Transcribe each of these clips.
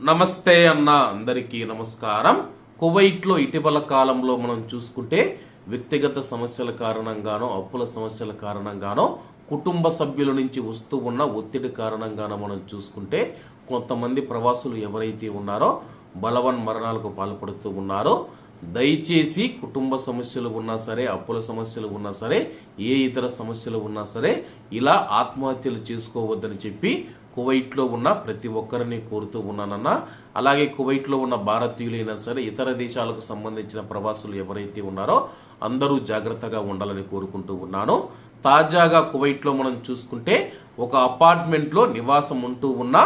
నమస్తే అన్న అందరికీ నమస్కారం. కువైట్లో ఇటీవల కాలంలో మనం చూసుకుంటే వ్యక్తిగత సమస్యల కారణంగానో అప్పుల సమస్యల కారణంగానో కుటుంబ సభ్యుల నుంచి వస్తూ ఉన్న ఒత్తిడి కారణంగానో మనం చూసుకుంటే కొంతమంది ప్రవాసులు ఎవరైతే ఉన్నారో బలవన్ మరణాలకు పాల్పడుతూ ఉన్నారో దయచేసి కుటుంబ సమస్యలు ఉన్నా సరే అప్పుల సమస్యలు ఉన్నా సరే ఏ ఇతర సమస్యలు ఉన్నా సరే ఇలా ఆత్మహత్యలు చేసుకోవద్దని చెప్పి కువైట్లో ఉన్న ప్రతి ఒక్కరిని కోరుతూ ఉన్నానన్న. అలాగే కువైట్లో ఉన్న భారతీయులైనా సరే ఇతర దేశాలకు సంబంధించిన ప్రవాసులు ఎవరైతే ఉన్నారో అందరూ జాగ్రత్తగా ఉండాలని కోరుకుంటూ ఉన్నాను. తాజాగా కువైట్లో మనం చూసుకుంటే ఒక అపార్ట్మెంట్లో నివాసం ఉంటూ ఉన్న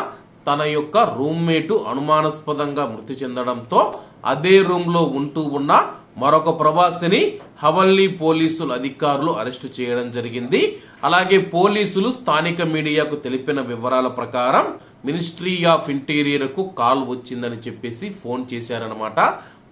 తన యొక్క రూమ్మేటు అనుమానాస్పదంగా మృతి చెందడంతో అదే రూమ్లో ఉంటూ ఉన్న మరొక ప్రవాసిని హవల్లీ పోలీసులు అధికారులు అరెస్టు చేయడం జరిగింది. అలాగే పోలీసులు స్థానిక మీడియాకు తెలిపిన వివరాల ప్రకారం మినిస్ట్రీ ఆఫ్ ఇంటీరియర్కు కాల్ వచ్చిందని చెప్పేసి ఫోన్ చేశారనమాట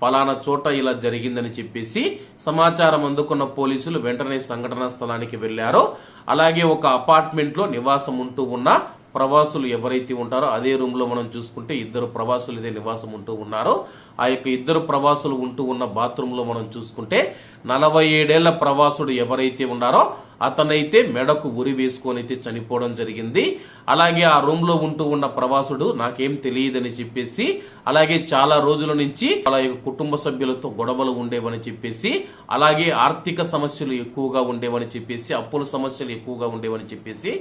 పలానా చోట ఇలా జరిగిందని చెప్పేసి సమాచారం అందుకున్న పోలీసులు వెంటనే సంఘటనా స్థలానికి వెళ్ళారు. అలాగే ఒక అపార్ట్మెంట్లో నివాసం ఉంటూ ఉన్న ప్రవాసులు ఎవరైతే ఉంటారో అదే రూమ్లో మనం చూసుకుంటే ఇద్దరు ప్రవాసులు ఇదే నివాసం ఉంటూ ఉన్నారో. ఆ యొక్క ఇద్దరు ప్రవాసులు ఉంటూ ఉన్న బాత్రూమ్లో మనం చూసుకుంటే నలభై ఏడేళ్ళ ప్రవాసుడు ఎవరైతే ఉన్నారో అతనైతే మెడకు ఉరి వేసుకొని అయితే చనిపోవడం జరిగింది. అలాగే ఆ రూమ్లో ఉంటూ ఉన్న ప్రవాసుడు నాకేం తెలియదని చెప్పేసి అలాగే చాలా రోజుల నుంచి వాళ్ళ కుటుంబ సభ్యులతో గొడవలు ఉండేవని చెప్పేసి అలాగే ఆర్థిక సమస్యలు ఎక్కువగా ఉండేవని చెప్పేసి అప్పుల సమస్యలు ఎక్కువగా ఉండేవని చెప్పేసి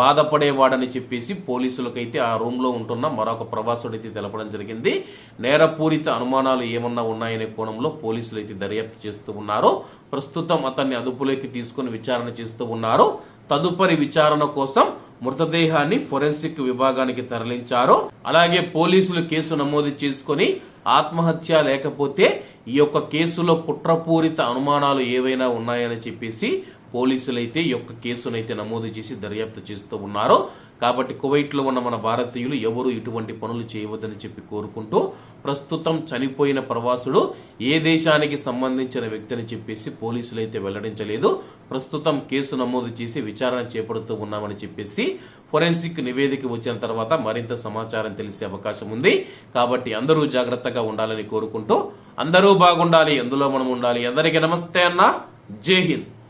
బాధపడేవాడని చెప్పేసి పోలీసులకైతే ఆ రూమ్లో ఉంటున్న మరొక ప్రవాసుడు అయితే తెలపడం జరిగింది. నేరపూరిత అనుమానాలు ఏమన్నా ఉన్నాయనే కోణంలో పోలీసులు అయితే దర్యాప్తు చేస్తూ ఉన్నారు. ప్రస్తుతం అతన్ని అదుపులోకి తీసుకుని విచారణ చేస్తూ ఉన్నారు. తదుపరి విచారణ కోసం మృతదేహాన్ని ఫోరెన్సిక్ విభాగానికి తరలించారు. అలాగే పోలీసులు కేసు నమోదు చేసుకుని ఆత్మహత్య లేకపోతే ఈ యొక్క కేసులో కుట్రపూరిత అనుమానాలు ఏవైనా ఉన్నాయని చెప్పేసి పోలీసులైతే ఈ యొక్క కేసునైతే నమోదు చేసి దర్యాప్తు చేస్తూ ఉన్నారు. కాబట్టి కువైట్లో ఉన్న మన భారతీయులు ఎవరు ఇటువంటి పనులు చేయవద్దని చెప్పి కోరుకుంటూ ప్రస్తుతం చనిపోయిన ప్రవాసుడు ఏ దేశానికి సంబంధించిన వ్యక్తి అని చెప్పేసి పోలీసులు అయితే వెల్లడించలేదు. ప్రస్తుతం కేసు నమోదు చేసి విచారణ చేపడుతూ ఉన్నామని చెప్పేసి ఫోరెన్సిక్ నివేదిక వచ్చిన తర్వాత మరింత సమాచారం తెలిసే అవకాశం ఉంది. కాబట్టి అందరూ జాగ్రత్తగా ఉండాలని కోరుకుంటూ అందరూ బాగుండాలి ఎందులో మనం ఉండాలి. అందరికీ నమస్తే అన్న. జై హింద్.